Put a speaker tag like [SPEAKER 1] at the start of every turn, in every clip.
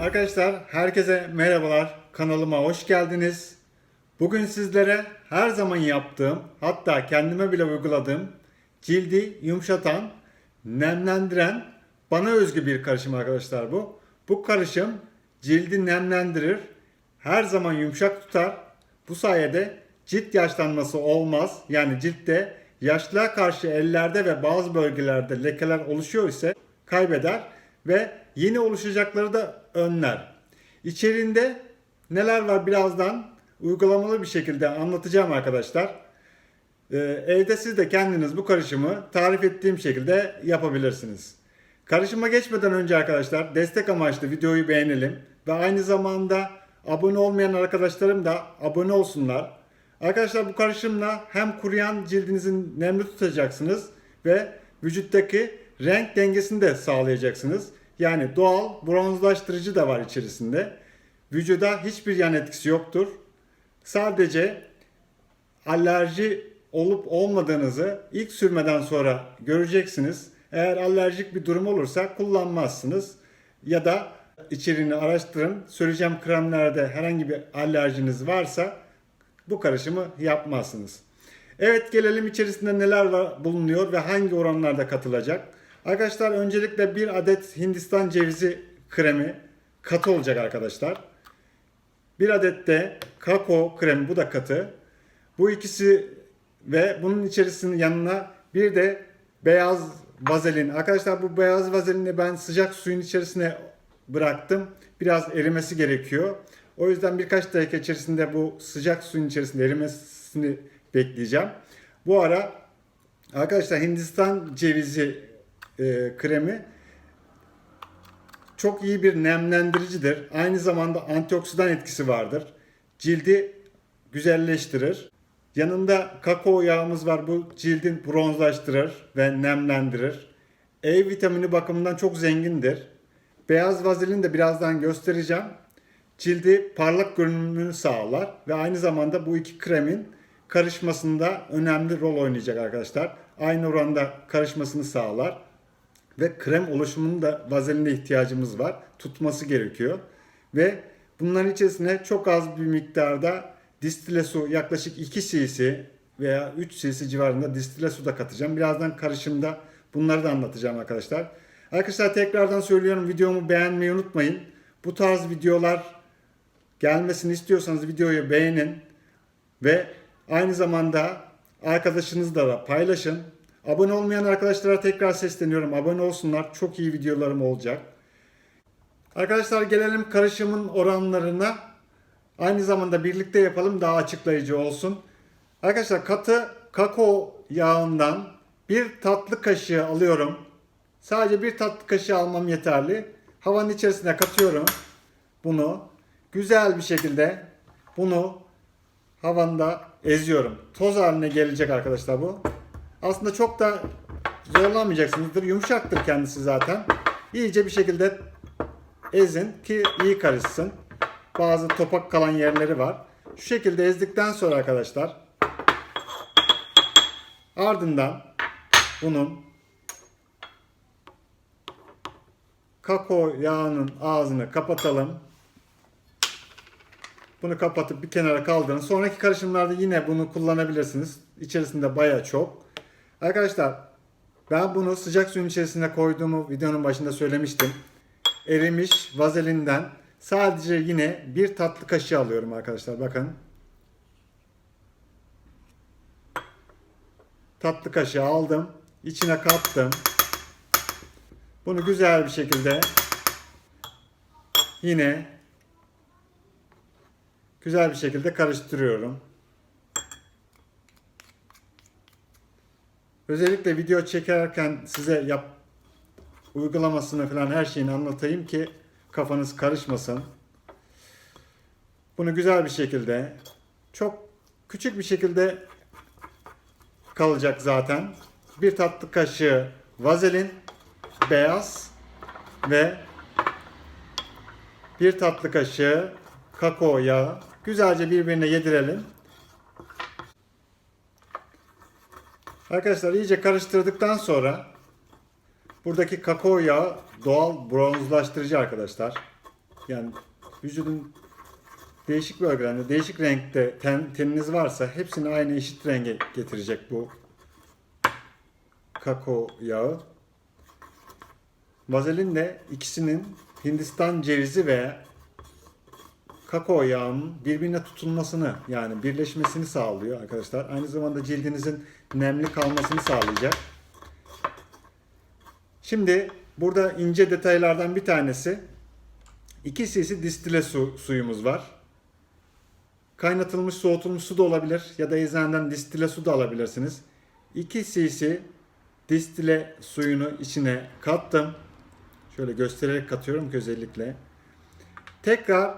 [SPEAKER 1] Arkadaşlar herkese merhabalar. Kanalıma hoş geldiniz. Bugün sizlere her zaman yaptığım hatta kendime bile uyguladığım cildi yumuşatan, nemlendiren bana özgü bir karışım arkadaşlar bu. Bu karışım cildi nemlendirir, her zaman yumuşak tutar. Bu sayede cilt yaşlanması olmaz. Yani ciltte yaşlığa karşı ellerde ve bazı bölgelerde lekeler oluşuyor ise kaybeder ve yeni oluşacakları da önler. İçeriğinde neler var birazdan uygulamalı bir şekilde anlatacağım arkadaşlar. Ee, evde siz de kendiniz bu karışımı tarif ettiğim şekilde yapabilirsiniz. Karışıma geçmeden önce arkadaşlar destek amaçlı videoyu beğenelim ve aynı zamanda abone olmayan arkadaşlarım da abone olsunlar. Arkadaşlar bu karışımla hem kuruyan cildinizin nemli tutacaksınız ve vücuttaki renk dengesini de sağlayacaksınız. Yani doğal bronzlaştırıcı da var içerisinde. Vücuda hiçbir yan etkisi yoktur. Sadece alerji olup olmadığınızı ilk sürmeden sonra göreceksiniz. Eğer alerjik bir durum olursa kullanmazsınız. Ya da içeriğini araştırın. Söyleyeceğim kremlerde herhangi bir alerjiniz varsa bu karışımı yapmazsınız. Evet gelelim içerisinde neler var, bulunuyor ve hangi oranlarda katılacak. Arkadaşlar öncelikle bir adet Hindistan cevizi kremi katı olacak arkadaşlar. Bir adet de kakao kremi bu da katı. Bu ikisi ve bunun içerisinin yanına bir de beyaz vazelin. Arkadaşlar bu beyaz vazelini ben sıcak suyun içerisine bıraktım. Biraz erimesi gerekiyor. O yüzden birkaç dakika içerisinde bu sıcak suyun içerisinde erimesini bekleyeceğim. Bu ara arkadaşlar Hindistan cevizi e, kremi çok iyi bir nemlendiricidir. Aynı zamanda antioksidan etkisi vardır. Cildi güzelleştirir. Yanında kakao yağımız var. Bu cildin bronzlaştırır ve nemlendirir. E vitamini bakımından çok zengindir. Beyaz vazelin de birazdan göstereceğim. Cildi parlak görünümünü sağlar ve aynı zamanda bu iki kremin karışmasında önemli rol oynayacak arkadaşlar. Aynı oranda karışmasını sağlar ve krem oluşumunda da vazeline ihtiyacımız var. Tutması gerekiyor. Ve bunların içerisine çok az bir miktarda distile su yaklaşık 2 cc veya 3 cc civarında distile su da katacağım. Birazdan karışımda bunları da anlatacağım arkadaşlar. Arkadaşlar tekrardan söylüyorum videomu beğenmeyi unutmayın. Bu tarz videolar gelmesini istiyorsanız videoyu beğenin ve aynı zamanda arkadaşınızla da paylaşın. Abone olmayan arkadaşlara tekrar sesleniyorum. Abone olsunlar. Çok iyi videolarım olacak. Arkadaşlar gelelim karışımın oranlarına. Aynı zamanda birlikte yapalım daha açıklayıcı olsun. Arkadaşlar katı kakao yağından bir tatlı kaşığı alıyorum. Sadece bir tatlı kaşığı almam yeterli. Havanın içerisine katıyorum bunu. Güzel bir şekilde bunu havanda eziyorum. Toz haline gelecek arkadaşlar bu. Aslında çok da zorlanmayacaksınızdır. Yumuşaktır kendisi zaten. İyice bir şekilde ezin ki iyi karışsın. Bazı topak kalan yerleri var. Şu şekilde ezdikten sonra arkadaşlar ardından bunun kakao yağının ağzını kapatalım. Bunu kapatıp bir kenara kaldırın. Sonraki karışımlarda yine bunu kullanabilirsiniz. İçerisinde baya çok. Arkadaşlar ben bunu sıcak suyun içerisine koyduğumu videonun başında söylemiştim. Erimiş vazelinden sadece yine bir tatlı kaşığı alıyorum arkadaşlar bakın. Tatlı kaşığı aldım. içine kattım. Bunu güzel bir şekilde yine güzel bir şekilde karıştırıyorum. Özellikle video çekerken size yap uygulamasını falan her şeyini anlatayım ki kafanız karışmasın. Bunu güzel bir şekilde çok küçük bir şekilde kalacak zaten. Bir tatlı kaşığı vazelin beyaz ve bir tatlı kaşığı kakao yağı güzelce birbirine yedirelim. Arkadaşlar iyice karıştırdıktan sonra buradaki kakao yağı doğal bronzlaştırıcı arkadaşlar. Yani vücudun değişik bölgelerinde, değişik renkte ten, teniniz varsa hepsini aynı eşit renge getirecek bu kakao yağı. Vazelin de ikisinin Hindistan cevizi ve kakao yağının birbirine tutulmasını yani birleşmesini sağlıyor arkadaşlar. Aynı zamanda cildinizin nemli kalmasını sağlayacak. Şimdi burada ince detaylardan bir tanesi 2 cc distile su, suyumuz var. Kaynatılmış soğutulmuş su da olabilir ya da eczaneden distile su da alabilirsiniz. 2 cc distile suyunu içine kattım. Şöyle göstererek katıyorum ki özellikle. Tekrar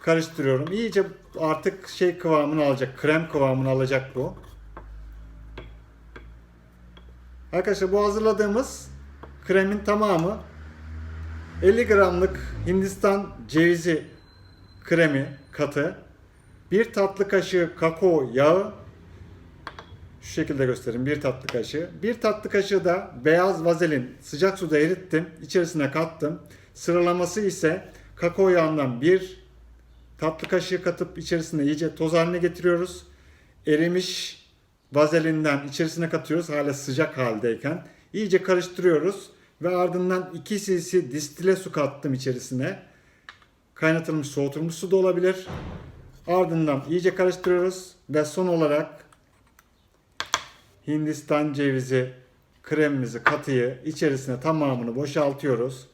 [SPEAKER 1] karıştırıyorum. İyice artık şey kıvamını alacak. Krem kıvamını alacak bu. Arkadaşlar bu hazırladığımız kremin tamamı 50 gramlık Hindistan cevizi kremi katı, bir tatlı kaşığı kakao yağı, şu şekilde göstereyim bir tatlı kaşığı. Bir tatlı kaşığı da beyaz vazelin sıcak suda erittim. içerisine kattım. Sıralaması ise kakao yağından bir tatlı kaşığı katıp içerisine iyice toz haline getiriyoruz. Erimiş vazelinden içerisine katıyoruz hala sıcak haldeyken. İyice karıştırıyoruz ve ardından 2 cc distile su kattım içerisine. Kaynatılmış soğutulmuş su da olabilir. Ardından iyice karıştırıyoruz ve son olarak Hindistan cevizi kremimizi katıyı içerisine tamamını boşaltıyoruz.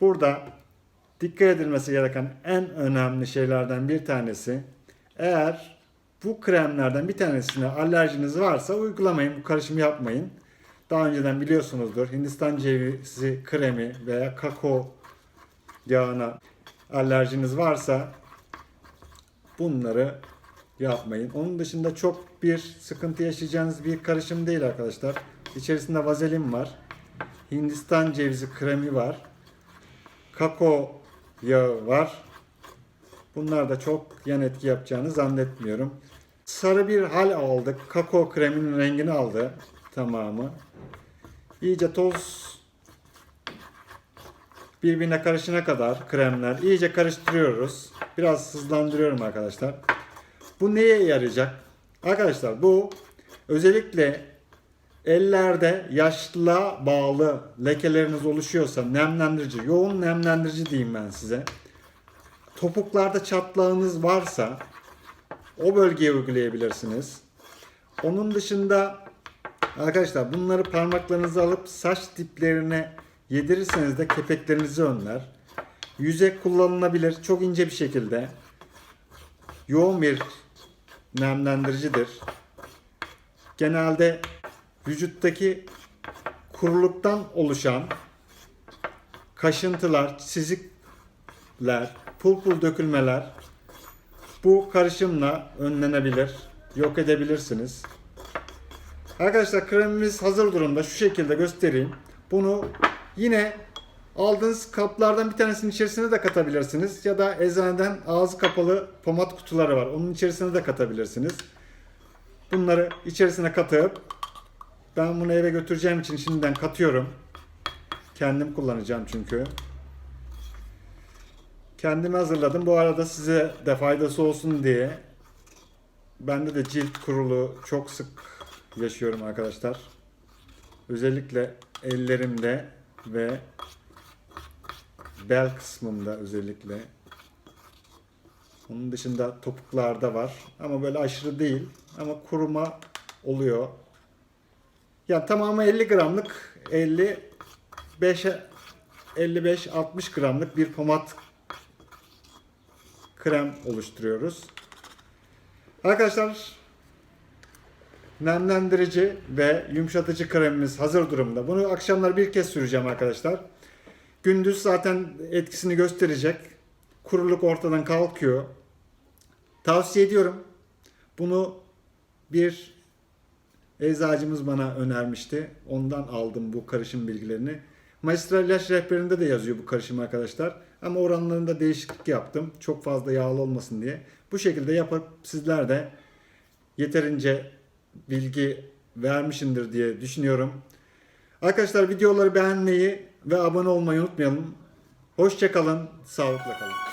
[SPEAKER 1] Burada dikkat edilmesi gereken en önemli şeylerden bir tanesi eğer bu kremlerden bir tanesine alerjiniz varsa uygulamayın, bu karışımı yapmayın. Daha önceden biliyorsunuzdur Hindistan cevizi kremi veya kakao yağına alerjiniz varsa bunları yapmayın. Onun dışında çok bir sıkıntı yaşayacağınız bir karışım değil arkadaşlar. İçerisinde vazelin var. Hindistan cevizi kremi var. Kakao yağı var. Bunlar da çok yan etki yapacağını zannetmiyorum. Sarı bir hal aldık. Kakao kreminin rengini aldı tamamı. İyice toz birbirine karışana kadar kremler iyice karıştırıyoruz. Biraz hızlandırıyorum arkadaşlar. Bu neye yarayacak? Arkadaşlar bu özellikle ellerde yaşlılığa bağlı lekeleriniz oluşuyorsa nemlendirici, yoğun nemlendirici diyeyim ben size. Topuklarda çatlağınız varsa o bölgeye uygulayabilirsiniz. Onun dışında arkadaşlar bunları parmaklarınıza alıp saç diplerine yedirirseniz de kepeklerinizi önler. Yüze kullanılabilir çok ince bir şekilde. Yoğun bir nemlendiricidir. Genelde vücuttaki kuruluktan oluşan kaşıntılar, çizikler, pul pul dökülmeler bu karışımla önlenebilir. Yok edebilirsiniz. Arkadaşlar kremimiz hazır durumda. Şu şekilde göstereyim. Bunu yine aldığınız kaplardan bir tanesinin içerisine de katabilirsiniz. Ya da eczaneden ağzı kapalı pomat kutuları var. Onun içerisine de katabilirsiniz. Bunları içerisine katıp ben bunu eve götüreceğim için şimdiden katıyorum. Kendim kullanacağım çünkü. Kendim hazırladım. Bu arada size de faydası olsun diye. Bende de cilt kurulu çok sık yaşıyorum arkadaşlar. Özellikle ellerimde ve bel kısmımda özellikle. Onun dışında topuklarda var. Ama böyle aşırı değil. Ama kuruma oluyor. Ya tamamı 50 gramlık 55 55-60 gramlık bir pomat krem oluşturuyoruz. Arkadaşlar nemlendirici ve yumuşatıcı kremimiz hazır durumda. Bunu akşamlar bir kez süreceğim arkadaşlar. Gündüz zaten etkisini gösterecek. Kuruluk ortadan kalkıyor. Tavsiye ediyorum. Bunu bir eczacımız bana önermişti. Ondan aldım bu karışım bilgilerini. Magistral ilaç rehberinde de yazıyor bu karışım arkadaşlar. Ama oranlarında değişiklik yaptım. Çok fazla yağlı olmasın diye. Bu şekilde yapıp sizler de yeterince bilgi vermişimdir diye düşünüyorum. Arkadaşlar videoları beğenmeyi ve abone olmayı unutmayalım. Hoşçakalın, sağlıkla kalın.